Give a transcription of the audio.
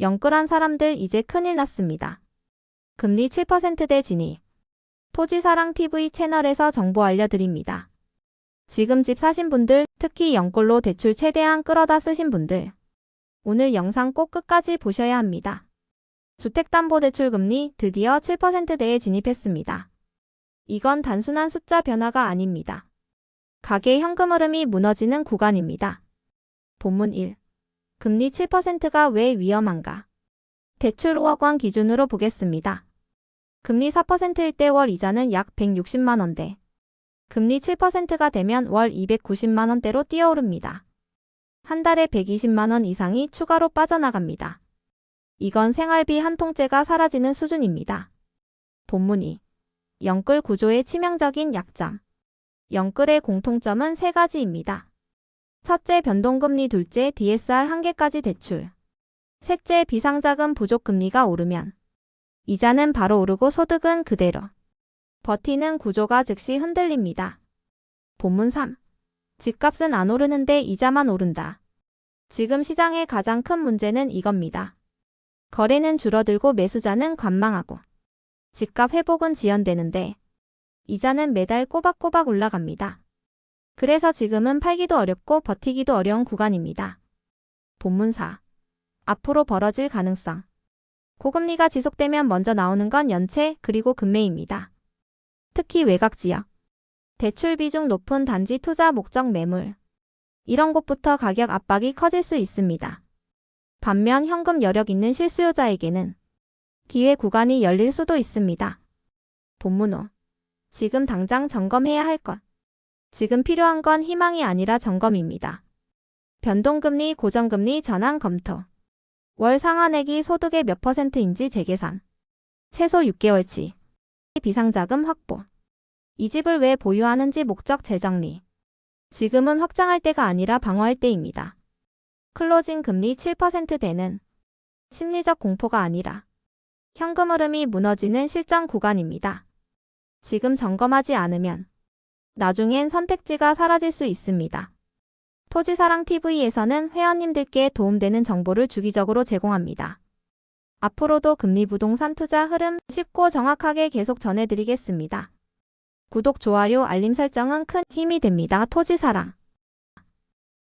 영끌한 사람들 이제 큰일 났습니다. 금리 7%대 진입. 토지사랑TV 채널에서 정보 알려드립니다. 지금 집 사신 분들, 특히 영끌로 대출 최대한 끌어다 쓰신 분들. 오늘 영상 꼭 끝까지 보셔야 합니다. 주택담보대출 금리 드디어 7%대에 진입했습니다. 이건 단순한 숫자 변화가 아닙니다. 가계 현금 흐름이 무너지는 구간입니다. 본문 1. 금리 7%가 왜 위험한가? 대출 5억 원 기준으로 보겠습니다. 금리 4%일 때 월 이자는 약 160만 원대. 금리 7%가 되면 월 290만 원대로 뛰어오릅니다. 한 달에 120만 원 이상이 추가로 빠져나갑니다. 이건 생활비 한 통째가 사라지는 수준입니다. 본문 2. 영끌 구조의 치명적인 약점. 영끌의 공통점은 세 가지입니다. 첫째 변동금리 둘째 DSR 한계까지 대출. 셋째 비상자금 부족 금리가 오르면 이자는 바로 오르고 소득은 그대로. 버티는 구조가 즉시 흔들립니다. 본문 3. 집값은 안 오르는데 이자만 오른다. 지금 시장의 가장 큰 문제는 이겁니다. 거래는 줄어들고 매수자는 관망하고 집값 회복은 지연되는데 이자는 매달 꼬박꼬박 올라갑니다. 그래서 지금은 팔기도 어렵고 버티기도 어려운 구간입니다. 본문 4. 앞으로 벌어질 가능성. 고금리가 지속되면 먼저 나오는 건 연체 그리고 금매입니다. 특히 외곽 지역. 대출 비중 높은 단지 투자 목적 매물. 이런 곳부터 가격 압박이 커질 수 있습니다. 반면 현금 여력 있는 실수요자에게는 기회 구간이 열릴 수도 있습니다. 본문 5. 지금 당장 점검해야 할 것. 지금 필요한 건 희망이 아니라 점검입니다. 변동금리, 고정금리 전환 검토. 월 상환액이 소득의 몇 퍼센트인지 재계산. 최소 6개월치. 비상자금 확보. 이 집을 왜 보유하는지 목적 재정리. 지금은 확장할 때가 아니라 방어할 때입니다. 클로징 금리 7%대는 심리적 공포가 아니라 현금 흐름이 무너지는 실전 구간입니다. 지금 점검하지 않으면 나중엔 선택지가 사라질 수 있습니다. 토지사랑TV에서는 회원님들께 도움되는 정보를 주기적으로 제공합니다. 앞으로도 금리 부동산 투자 흐름 쉽고 정확하게 계속 전해드리겠습니다. 구독, 좋아요, 알림 설정은 큰 힘이 됩니다. 토지사랑